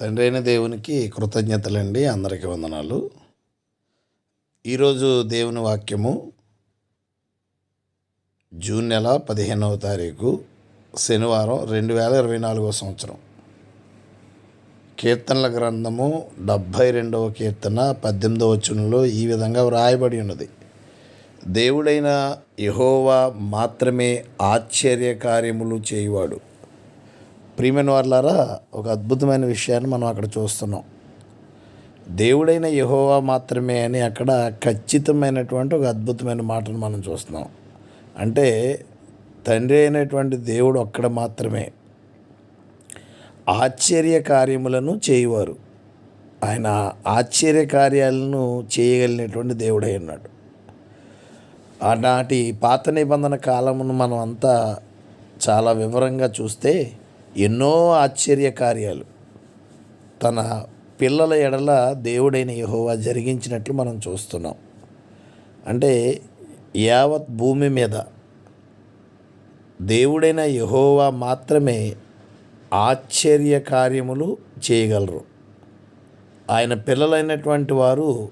తండ్రి అయిన దేవునికి కృతజ్ఞతలండి అందరికీ వందనాలు. ఈరోజు దేవుని వాక్యము జూన్ నెల పదిహేనవ తారీఖు శనివారం రెండు వేల ఇరవై నాలుగవ సంవత్సరం. కీర్తనల గ్రంథము డెబ్భై రెండవ కీర్తన పద్దెనిమిదవ వచనంలో ఈ విధంగా వ్రాయబడి ఉన్నది. దేవుడైన యహోవా మాత్రమే ఆశ్చర్య కార్యములు చేయువాడు. ప్రియమైన వాళ్ళారా ఒక అద్భుతమైన విషయాన్ని మనం అక్కడ చూస్తున్నాం. దేవుడైన యహోవా మాత్రమే అని అక్కడ ఖచ్చితమైనటువంటి ఒక అద్భుతమైన మాటను మనం చూస్తున్నాం. అంటే తండ్రి అయినటువంటి దేవుడు ఒక్కడ మాత్రమే. ఆశ్చర్య కార్యములను చేయవారు. ఆయన ఆశ్చర్య కార్యాలను చేయగలిగినటువంటి దేవుడై ఉన్నాడు. ఆనాటి పాత నిబంధన కాలమును మనం అంతా చాలా వివరంగా చూస్తే ఎన్నో ఆశ్చర్య కార్యాలు తన పిల్లల ఎడల దేవుడైన యహోవా జరిగించినట్లు మనం చూస్తున్నాం. అంటే యావత్ భూమి మీద దేవుడైన యహోవా మాత్రమే ఆశ్చర్య కార్యములు చేయగలరు. ఆయన పిల్లలైనటువంటి వారు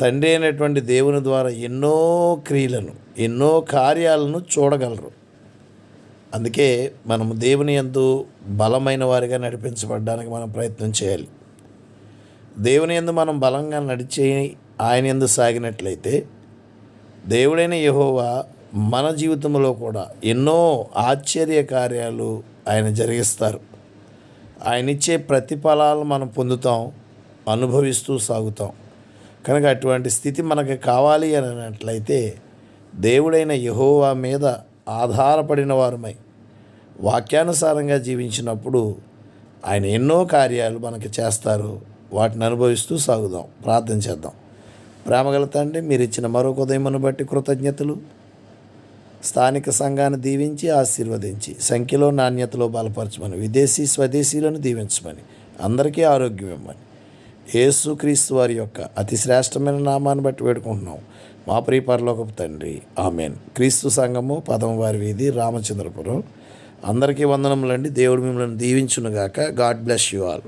తండ్రి అయినటువంటి దేవుని ద్వారా ఎన్నో క్రియలను ఎన్నో కార్యాలను చూడగలరు. అందుకే మనము దేవుని ఎందు బలమైన వారిగా నడిపించబడడానికి మనం ప్రయత్నం చేయాలి. దేవుని ఎందు మనం బలంగా నడిచే ఆయన ఎందు సాగినట్లయితే దేవుడైన యహోవా మన జీవితంలో కూడా ఎన్నో ఆశ్చర్య కార్యాలు ఆయన జరిగిస్తారు. ఆయన ఇచ్చే ప్రతిఫలాలు మనం పొందుతాం అనుభవిస్తూ సాగుతాం. కనుక అటువంటి స్థితి మనకు కావాలి అని అన్నట్లయితే దేవుడైన యహోవా మీద ఆధారపడిన వారమై వాక్యానుసారంగా జీవించినప్పుడు ఆయన ఎన్నో కార్యాలు మనకి చేస్తారు. వాటిని అనుభవిస్తూ సాగుదాం. ప్రార్థన చేద్దాం. ప్రేమగల తండ్రి మీరు ఇచ్చిన మరొక ఉదయమును బట్టి కృతజ్ఞతలు. స్థానిక సంఘాన్ని దీవించి ఆశీర్వదించి సంఖ్యలో నాణ్యతలో బలపరచమని విదేశీ స్వదేశీలను దీవించమని అందరికీ ఆరోగ్యం ఇవ్వమని. యేసుక్రీస్తు వారి యొక్క అతి శ్రేష్టమైన నామాన్ని బట్టి వేడుకుంటున్నాం. మా ప్రియ పరలోకపు తండ్రి ఆమెన్. క్రీస్తు సంఘము పదం వారి వీధి రామచంద్రపురం. అందరికీ వందనములండి. దేవుడు మిమ్మల్ని దీవించునుగాక. God bless you all.